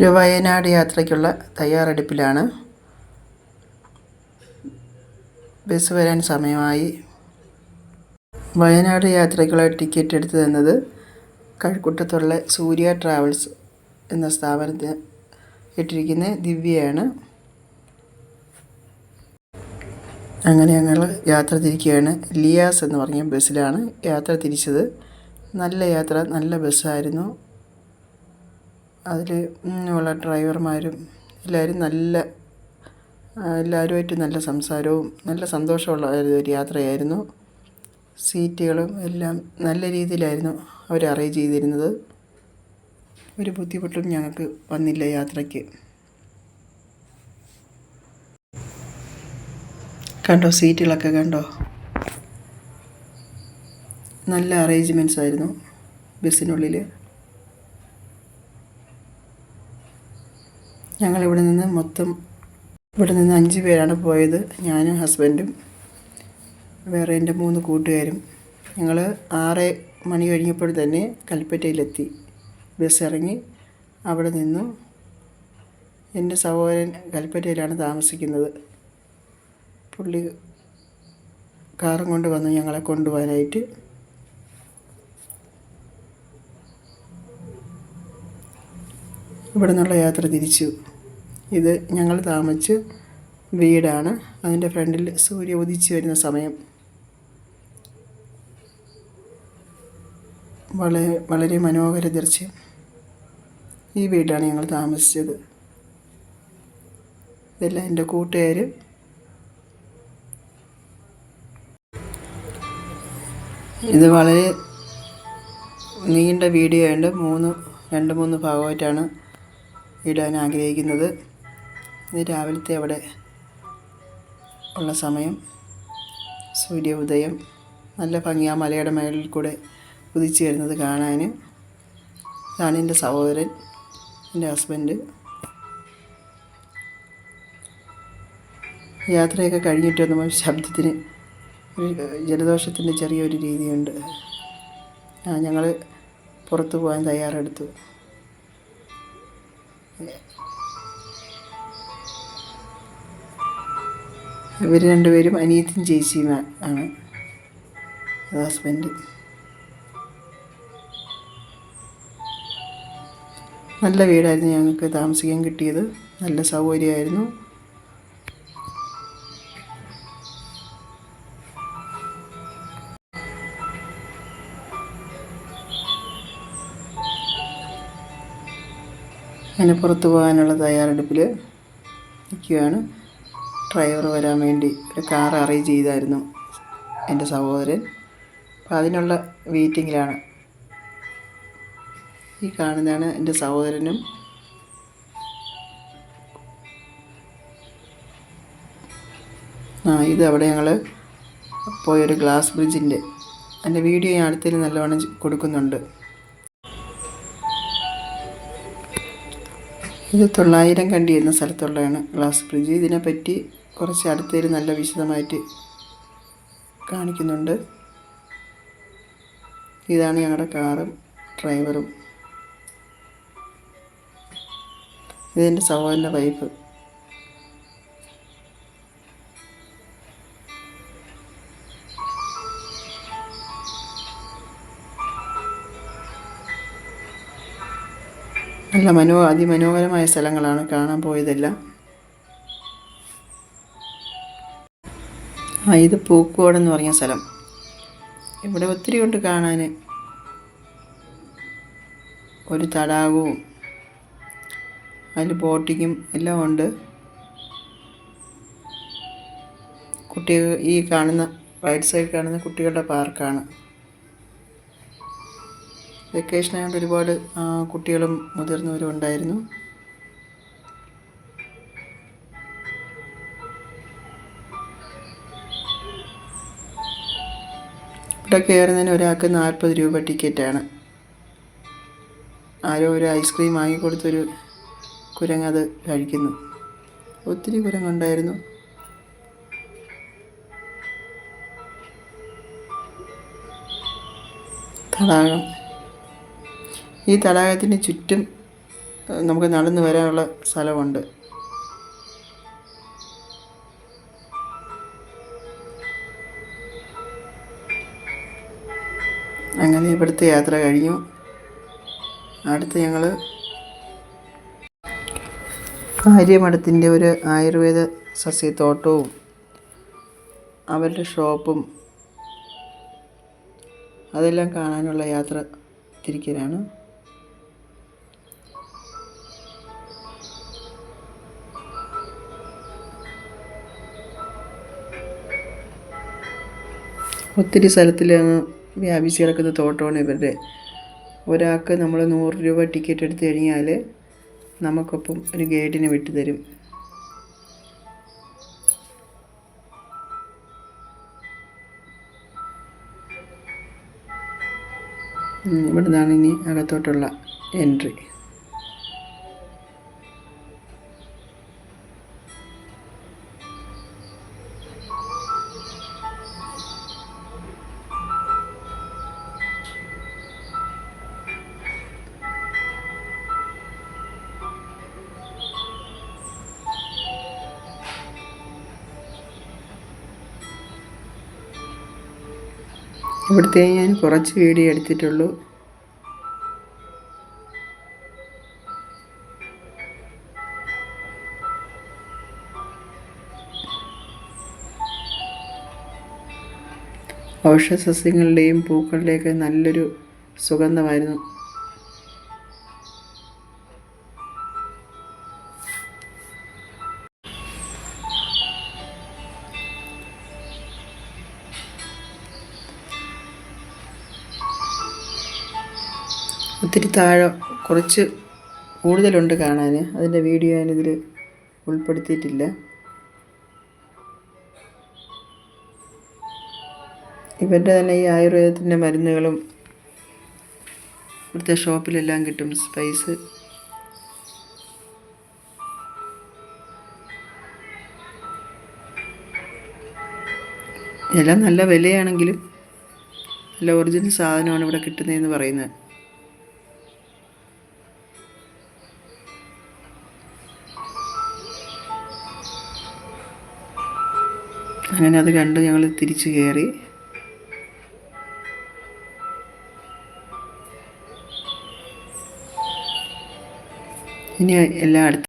ഒരു വയനാട് യാത്രയ്ക്കുള്ള തയ്യാറെടുപ്പിലാണ്. ബസ് വരാൻ സമയമായി. വയനാട് യാത്രയ്ക്കുള്ള ടിക്കറ്റ് എടുത്തു തന്നത് കഴക്കൂട്ടത്തുള്ള സൂര്യ ട്രാവൽസ് എന്ന സ്ഥാപനത്തിന് ഇട്ടിരിക്കുന്ന ദിവ്യയാണ്. അങ്ങനെ ഞങ്ങൾ യാത്ര തിരിക്കുകയാണ്. ലിയാസ് എന്ന് പറഞ്ഞ ബസ്സിലാണ് യാത്ര തിരിച്ചത്. നല്ല യാത്ര നല്ല ബസ്സായിരുന്നു. അതിൽ ഉള്ള ഡ്രൈവർമാരും എല്ലാവരും നല്ല എല്ലാവരുമായിട്ട് നല്ല സംസാരവും നല്ല സന്തോഷമുള്ള ഒരു യാത്രയായിരുന്നു. സീറ്റുകളും എല്ലാം നല്ല രീതിയിലായിരുന്നു അവർ അറേഞ്ച് ചെയ്തിരുന്നത്. ഒരു ബുദ്ധിമുട്ടും ഞങ്ങൾക്ക് വന്നില്ല യാത്രയ്ക്ക്. കണ്ടോ സീറ്റുകളൊക്കെ കണ്ടോ? നല്ല അറേഞ്ച്മെന്റ്സ് ആയിരുന്നു ബസ്സിനുള്ളിൽ ഞങ്ങളിവിടെ നിന്ന് മൊത്തം ഇവിടെ നിന്ന് അഞ്ച് പേരാണ് പോയത്. ഞാനും ഹസ്ബൻഡും വേറെ എന്റെ മൂന്ന് കൂട്ടുകാരും. ഞങ്ങൾ ആറ് മണി കഴിഞ്ഞപ്പോൾ തന്നെ കൽപ്പറ്റയിലെത്തി. ബസ് ഇറങ്ങി അവിടെ നിന്നു എന്റെ സഹോദരൻ കൽപ്പറ്റയിലാണ് താമസിക്കുന്നത്. പുള്ളി കാറും കൊണ്ട് വന്നു ഞങ്ങളെ കൊണ്ടുപോകാനായിട്ട് ഇവിടെ നിന്നുള്ള യാത്ര തിരിച്ചു. ഇത് ഞങ്ങൾ താമസിച്ച് വീടാണ്. അതിന്റെ ഫ്രണ്ടിൽ സൂര്യ ഉദിച്ചു വരുന്ന സമയം. വളരെ വളരെ മനോഹര ദൃശ്യം. ഈ വീടാണ് ഞങ്ങൾ താമസിച്ചത്. ഇതെല്ലാം എന്റെ കൂട്ടുകാർ ഇത് വളരെ നീണ്ട വീഡിയോ ഉണ്ട് മൂന്ന് രണ്ട് മൂന്ന് ഭാഗമായിട്ടാണ് ഇടാൻ ആഗ്രഹിക്കുന്നത്. ഇത് രാവിലത്തെ അവിടെ ഉള്ള സമയം. സൂര്യ ഉദയം. നല്ല ഭംഗിയാ മലയുടെ മേളിൽ കൂടെ ഉദിച്ചു വരുന്നത് കാണാൻ ഇതാണ് എന്റെ സഹോദരൻ എന്റെ ഹസ്ബൻഡ്. യാത്രയൊക്കെ കഴിഞ്ഞിട്ട് നമ്മൾ ശബ്ദത്തിന് ഒരു ജലദോഷത്തിന്റെ ചെറിയൊരു രീതിയുണ്ട്. ആ ഞങ്ങൾ പുറത്തു പോകാൻ തയ്യാറെടുത്തു. ഇവർ രണ്ടുപേരും അനിയത്തും ചേച്ചിയും ആണ്. ഹസ്ബൻഡ് നല്ല വീടായിരുന്നു ഞങ്ങൾക്ക് താമസിക്കാൻ കിട്ടിയത്. നല്ല സൗകര്യമായിരുന്നു. അങ്ങനെ പുറത്ത് പോകാനുള്ള തയ്യാറെടുപ്പിൽ നിൽക്കുകയാണ്. ഡ്രൈവർ വരാൻ വേണ്ടി ഒരു കാർ അറേഞ്ച് ചെയ്തായിരുന്നു എന്റെ സഹോദരൻ. അപ്പം അതിനുള്ള വെയിറ്റിങ്ങിലാണ്. ഈ കാണുന്നതാണ് എന്റെ സഹോദരനും. ആ ഇത് അവിടെ ഞങ്ങൾ പോയൊരു ഗ്ലാസ് ബ്രിഡ്ജിന്റെ. അതിന്റെ വീഡിയോ ഞാൻ അടുത്തതിൽ നല്ലവണ്ണം കൊടുക്കുന്നുണ്ട്. ഇത് തൊള്ളായിരം കണ്ടി എന്ന സ്ഥലത്തുള്ളതാണ് ഗ്ലാസ് ബ്രിഡ്ജ് ഇതിനെപ്പറ്റി കുറച്ച് അടുത്തേര് നല്ല വിശദമായിട്ട് കാണിക്കുന്നുണ്ട്. ഇതാണ് ഞങ്ങളുടെ കാറും ഡ്രൈവറും. ഇതെന്റെ സഹോദരന്റെ വൈഫ് നല്ല മനോ അതിമനോഹരമായ സ്ഥലങ്ങളാണ് കാണാൻ പോയതെല്ലാം. ആ ഇത് പൂക്കോടെന്ന് പറഞ്ഞ സ്ഥലം. ഇവിടെ ഒത്തിരി ഉണ്ട് കാണാൻ ഒരു തടാകവും അതിൽ ബോട്ടിങ്ങും എല്ലാം ഉണ്ട്. കുട്ടികൾ ഈ കാണുന്ന റൈറ്റ് സൈഡ് കാണുന്ന കുട്ടികളുടെ പാർക്കാണ്. വെക്കേഷൻ ആയതുകൊണ്ട് ഒരുപാട് കുട്ടികളും മുതിർന്നവരും ഉണ്ടായിരുന്നു. ഇവിടെ കയറുന്നതിന് ഒരാൾക്ക് നാൽപ്പത് രൂപ ടിക്കറ്റാണ്. ആരോ ഒരു ഐസ്ക്രീം വാങ്ങിക്കൊടുത്തൊരു കുരങ്ങത് കഴിക്കുന്നു. ഒത്തിരി കുരങ്ങുണ്ടായിരുന്നു. തടാകം. ഈ തടാകത്തിന് ചുറ്റും നമുക്ക് നടന്നു വരാനുള്ള സ്ഥലമുണ്ട്. അങ്ങനെ ഇവിടുത്തെ യാത്ര കഴിഞ്ഞു. അടുത്ത് ഞങ്ങൾ കാര്യമഠത്തിന്റെ ഒരു ആയുർവേദ സസ്യത്തോട്ടവും അവരുടെ ഷോപ്പും അതെല്ലാം കാണാനുള്ള യാത്ര തിരിക്കലാണ്. ഒത്തിരി സ്ഥലത്തിൽ വ്യാപിച്ച് കിടക്കുന്ന തോട്ടമാണ് ഇവരുടെ. ഒരാൾക്ക് നമ്മൾ നൂറ് രൂപ ടിക്കറ്റ് എടുത്തു കഴിഞ്ഞാൽ നമുക്കൊപ്പം ഒരു ഗൈഡിനെ വിട്ടു തരും ഉം, ഇവിടുന്നാണ് ഇനി അകത്തോട്ടുള്ള എൻട്രി. ഇവിടുത്തെ ഞാൻ കുറച്ച് വീഡിയോ എടുത്തിട്ടുള്ളൂ. ഔഷധസസ്യങ്ങളുടെയും പൂക്കളുടെയൊക്കെ നല്ലൊരു സുഗന്ധമായിരുന്നു. ഒത്തിരി താഴെ കുറച്ച് കൂടുതലുണ്ട് കാണാൻ അതിന്റെ വീഡിയോ ഞാനിതിൽ ഉൾപ്പെടുത്തിയിട്ടില്ല. ഇവന്റെ തന്നെ ഈ ആയുർവേദത്തിന്റെ മരുന്നുകളും ഇവിടുത്തെ ഷോപ്പിലെല്ലാം കിട്ടും സ്പൈസ്. എല്ലാം നല്ല വിലയാണെങ്കിലും നല്ല ഒറിജിനൽ സാധനമാണ് ഇവിടെ കിട്ടുന്നതെന്ന് പറയുന്നത്. അങ്ങനെ അത് കണ്ട് ഞങ്ങൾ തിരിച്ചു കയറി ഇനി എല്ലാ